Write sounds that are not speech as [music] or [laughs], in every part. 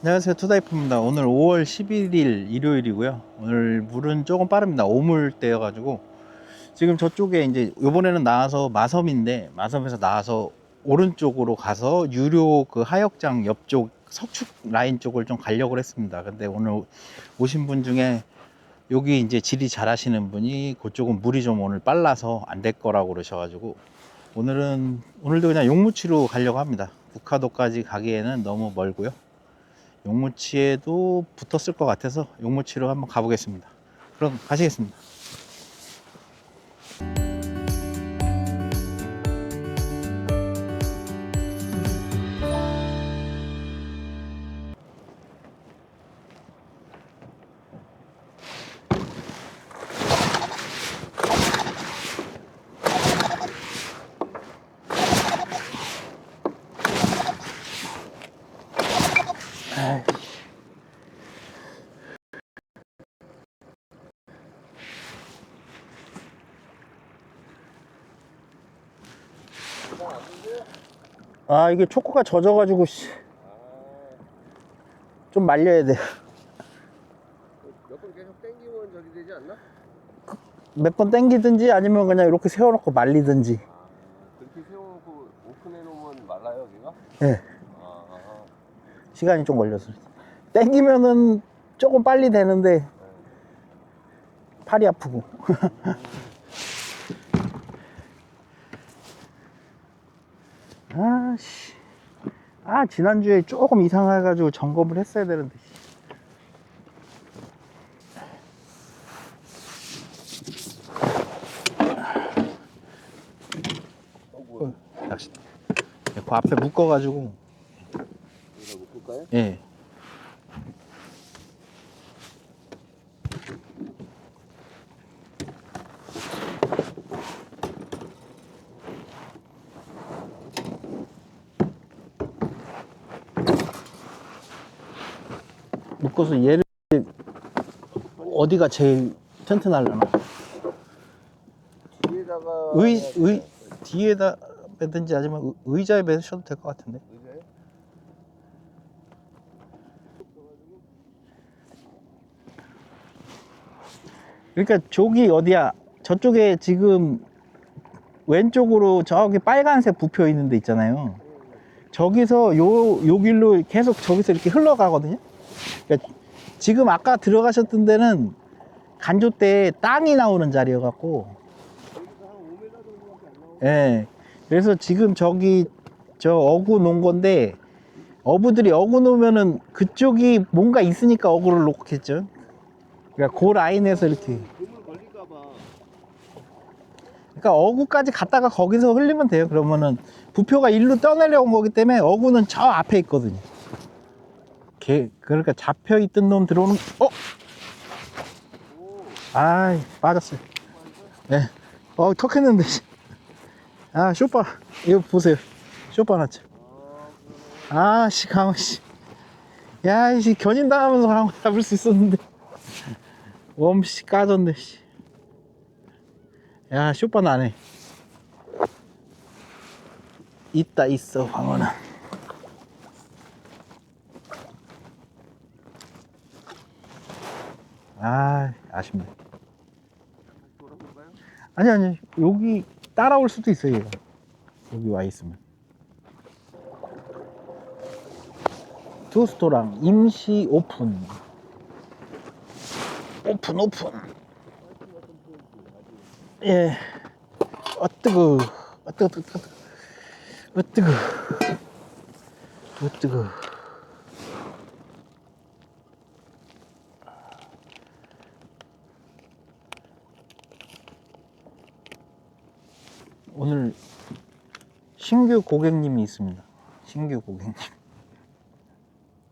안녕하세요. 투다이프입니다. 오늘 5월 11일 일요일이고요. 오늘 물은 조금 빠릅니다. 오물 때여 가지고 지금 저쪽에 이제 요번에는 나와서 마섬인데 마섬에서 나와서 오른쪽으로 가서 유료 그 하역장 옆쪽 석축 라인 쪽을 좀 가려고 했습니다. 근데 오늘 오신 분 중에 여기 이제 지리 잘 하시는 분이 그쪽은 물이 좀 오늘 빨라서 안 될 거라고 그러셔 가지고 오늘은 오늘도 그냥 용무치로 가려고 합니다. 북하도까지 가기에는 너무 멀고요 용무치에도 붙었을 것 같아서 용무치로 한번 가보겠습니다. 그럼 가시겠습니다. 아 이게 초코가 젖어가지고 씨. 좀 말려야 돼. 몇 번 계속 땡기면 저기 되지 않나? 몇 번 땡기든지 아니면 그냥 이렇게 세워놓고 말리든지. 그렇게 세워놓고 오픈해 놓으면 말라요 여기가? 예. 아, 시간이 좀 걸려서. 땡기면은 조금 빨리 되는데 팔이 아프고. 아씨. 아 지난주에 조금 이상해가지고 점검을 했어야 되는데. 어, 낚시. 그 앞에 묶어가지고. 여기다 묶을까요? 예. 묶어서 얘를 어디가 제일 튼튼하려나? 뒤에다가 의, 의, 뒤에다 매든지 아니면 의- 의자에 매셔도 될 것 같은데. 의자에? 그러니까 저기 어디야? 저쪽에 지금 왼쪽으로 저기 빨간색 부표 있는 데 있잖아요. 저기서 요, 요 길로 계속 저기서 이렇게 흘러가거든요. 그러니까 지금 아까 들어가셨던 데는 간조 때 땅이 나오는 자리여갖고, 여기서 한 5m 정도밖에 안 나오고 예. 그래서 지금 저기 저 어구 놓은 건데, 어부들이 어구 놓으면은 그쪽이 뭔가 있으니까 어구를 놓겠죠. 그러니까 그 라인에서 이렇게. 그러니까 어구까지 갔다가 거기서 흘리면 돼요. 그러면은 부표가 일로 떠내려온 거기 때문에 어구는 저 앞에 있거든요. 개, 그러니까 잡혀 있던 놈 들어오는 어? 아이 빠졌어요. 예. 어 턱 했는데. 아 쇼파 이거 보세요. 쇼파 났죠. 아 씨 강호 씨. 야 이씨 견인 당하면서 강호 잡을 수 있었는데. 웜 씨 까졌네 씨. 야, 쇼파 나네. 있다, 있어, 황어는. 아, 아쉽네. 아니, 아니, 여기 따라올 수도 있어요, 얘가. 여기 와 있으면. 투스토랑 임시 오픈. 오픈, 오픈. 예. 아 뜨거. 아 뜨거, 뜨거, 뜨거. 아 뜨거. 아 뜨거. 오늘 신규 고객님이 있습니다. 신규 고객님.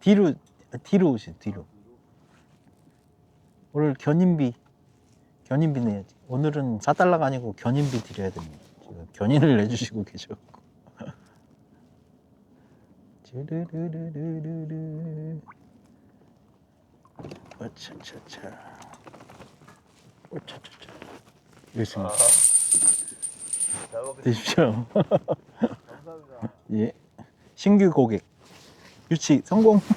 뒤로 아, 뒤로 오세요. 뒤로. 오늘 견인비 견인비 내야지. 오늘은 4달러가 아니고 견인비 드려야 됩니다. 지금 견인을 내주시고 계셔. 쭈르르르르르. 어차차차. 어차차차. 여기 있습니다. 드십시오. 감사합니다 [laughs] 예. 신규 고객. 유치 성공. [laughs]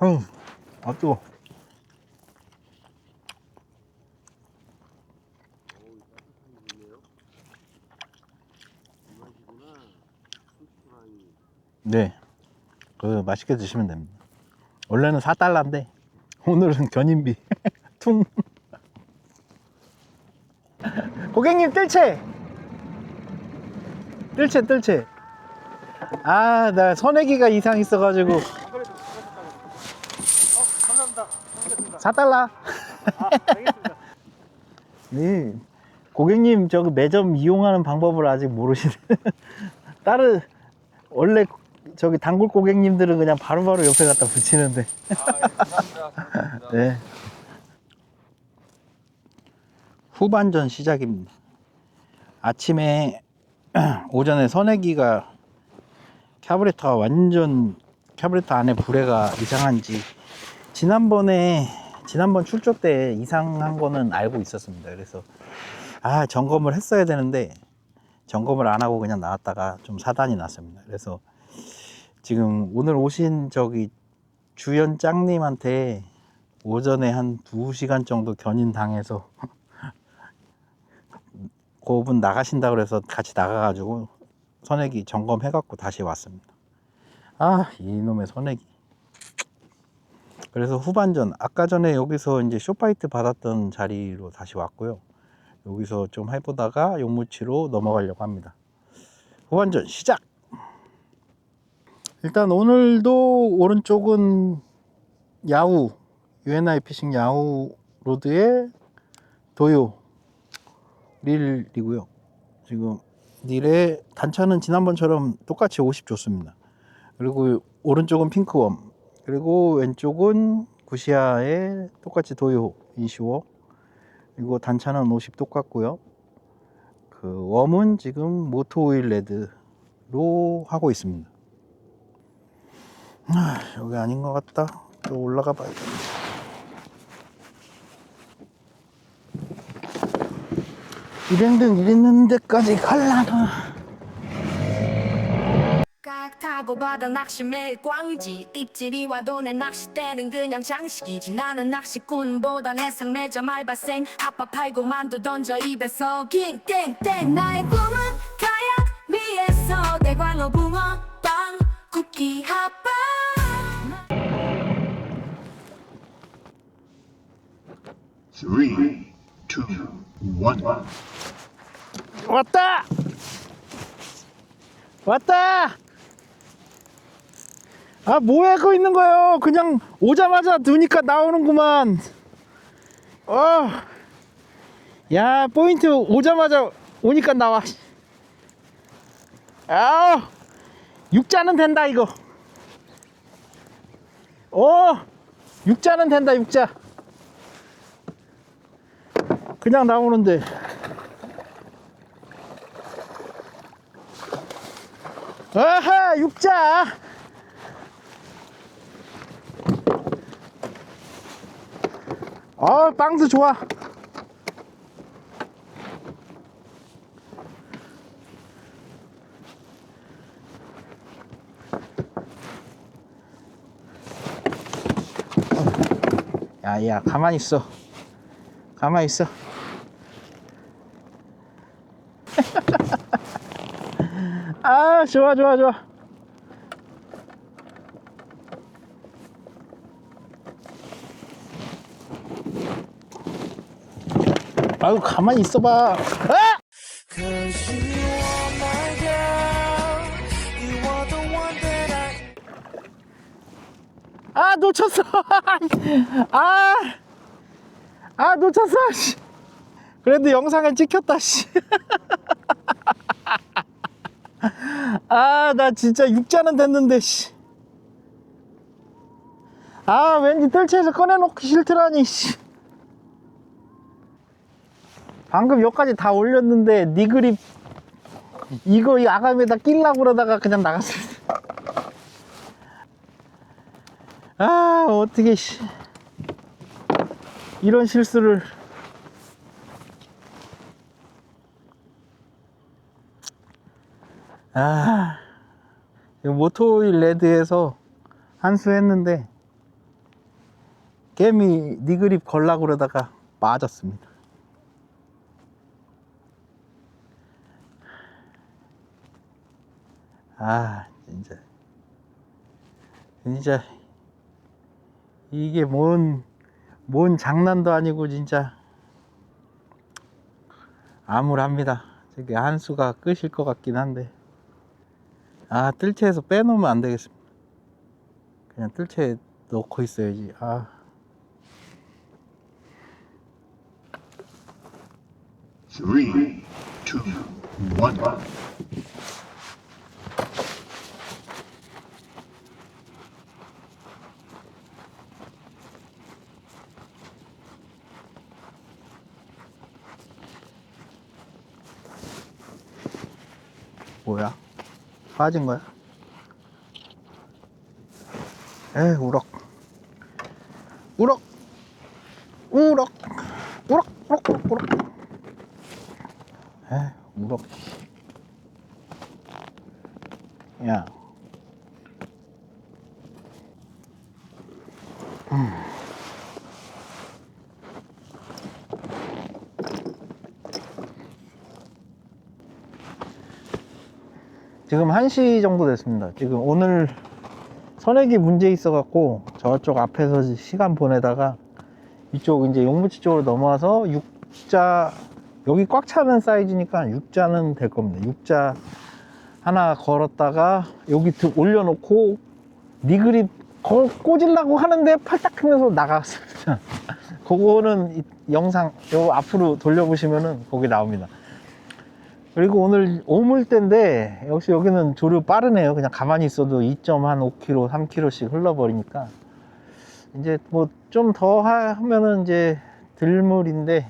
아유, 아 뜨거. 어우 따뜻한 좋네요. 이 맛이구나. 수프라이. 네. 그 맛있게 드시면 됩니다. 원래는 4달러인데 오늘은 견인비 [laughs] 퉁. 고객님 뜰채. 뜰채 뜰채. 아, 나 선회기가 이상 있어 가지고 어, 감사합니다. 감사합니다. 4달러. 아. 네. 고객님 저그 매점 이용하는 방법을 아직 모르시네. [laughs] 다른 원래 저기 단골 고객님들은 그냥 바로바로 옆에 갖다 붙이는데. 아, 예, 감사합니다. 감사합니다. 네. 후반전 시작입니다. 아침에 [clears throat] 오전에 선회기가 캐브레터가 완전 캐브레터 안에 불에가 이상한지 지난번에 지난번 출조 때 이상한 거는 알고 있었습니다. 그래서 아 점검을 했어야 되는데 점검을 안 하고 그냥 나왔다가 좀 사단이 났습니다. 그래서 지금 오늘 오신 저기 주연 짱님한테 오전에 한 2시간 정도 견인 당해서 [laughs] 그분 나가신다 그래서 같이 나가가지고 선액이 점검해갖고 다시 왔습니다. 아, 이놈의 선액이. 그래서 후반전, 아까 전에 여기서 이제 쇼파이트 받았던 자리로 다시 왔고요. 여기서 좀 해보다가 용무치로 넘어가려고 합니다. 후반전 시작! 일단 오늘도 오른쪽은 야후 UNI 피싱 야후 로드의 도요 릴이고요. 지금 릴의 단차는 지난번처럼 똑같이 50 줬습니다. 그리고 오른쪽은 핑크웜 그리고 왼쪽은 구시아의 똑같이 도요 25 그리고 단차는 50 똑같고요. 그 웜은 지금 모토 오일 레드로 하고 있습니다. 아, 여기 아닌 것 같다. 또 올라가 봐야 돼. 일행등 이랬는 데까지 갈라나. 깍 타고 바다 낚시 매일 꽝이지 입질이 와도 내 낚싯대는 그냥 장식이지 나는 낚시꾼보다 내상 매점 알바생 아빠 팔고 만두 던져 입에서 깅땡땡 나의 꿈은 카약 위에서 대광어 붕어 빵 쿠키 핫바 Three, two, one. 왔다! 왔다! 아, 뭐 하고 있는 거예요? 그냥 오자마자 드니까 나오는구만. 어. 야, 포인트 오자마자 오니까 나와. 아, 육자는 된다, 이거. 어, 육자는 된다, 육자. 그냥 나오는데. 아하 육자. 어 빵도 좋아. 야야 가만히 있어. 가만히 있어 아 좋아 좋아 좋아 아유 가만히 있어봐 아! 아 놓쳤어 [laughs] 아, 아 놓쳤어 [laughs] 씨. 그래도 영상에 찍혔다 씨. [laughs] [laughs] 아, 나 진짜 육자는 됐는데, 씨. 아, 왠지 뜰채에서 꺼내놓기 싫더라니, 씨. 방금 여기까지 다 올렸는데, 니 그립 이거 이 아가미에다 끼려고 그러다가 그냥 나갔어요. 아, 어떻게, 씨. 이런 실수를. 아, 모토일 레드에서 한수 했는데, 개미 니그립 걸라고 그러다가 빠졌습니다. 아, 진짜. 진짜. 이게 뭔, 뭔 장난도 아니고, 진짜. 암울합니다. 저기 한수가 끄실 것 같긴 한데. 아, 뜰채에서 빼놓으면 안 되겠습니다. 그냥 뜰채에 넣고 있어야지. 아. Three, two, one. 뭐야? 빠진 거야? 에 우럭 우럭. 우럭. 우럭. 우럭 우럭 우럭. 에 우럭. 야 지금 1시 정도 됐습니다. 지금 오늘 선액이 문제 있어 갖고 저쪽 앞에서 시간 보내다가 이쪽 이제 용무치 쪽으로 넘어와서 육자 여기 꽉 차는 사이즈니까 육자는 될 겁니다. 육자 하나 걸었다가 여기 드- 올려놓고 니그립 거- 꽂으려고 하는데 팔딱 크면서 나갔습니다. [laughs] 그거는 이 영상 요 앞으로 돌려보시면은 거기 나옵니다. 그리고 오늘 오물때인데 역시 여기는 조류 빠르네요. 그냥 가만히 있어도 2.5km, 3km씩 흘러버리니까 이제 뭐 좀 더 하면은 이제 들물인데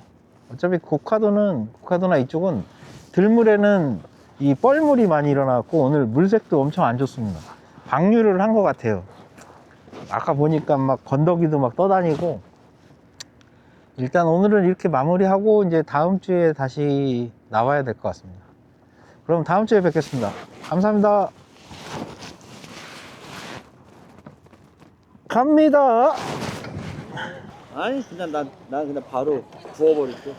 어차피 고카도는 고카도나 이쪽은 들물에는 이 뻘물이 많이 일어나고 오늘 물색도 엄청 안 좋습니다. 방류를 한 것 같아요. 아까 보니까 막 건더기도 막 떠다니고 일단 오늘은 이렇게 마무리하고 이제 다음 주에 다시 나와야 될 것 같습니다. 그럼 다음 주에 뵙겠습니다. 감사합니다. 갑니다. 아니 그냥 난, 난 그냥 바로 구워버릴게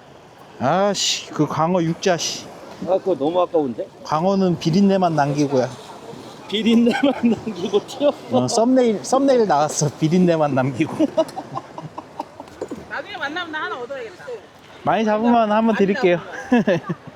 아씨, 그 광어 육자 씨. 아 그거 너무 아까운데? 광어는 비린내만 남기고야. 비린내만 [laughs] 남기고 튀었어 어, 썸네일 썸네일 나왔어. 비린내만 남기고. 나중에 만나면 나 하나 얻어야겠다. 많이 잡으면 한번 드릴게요. [laughs]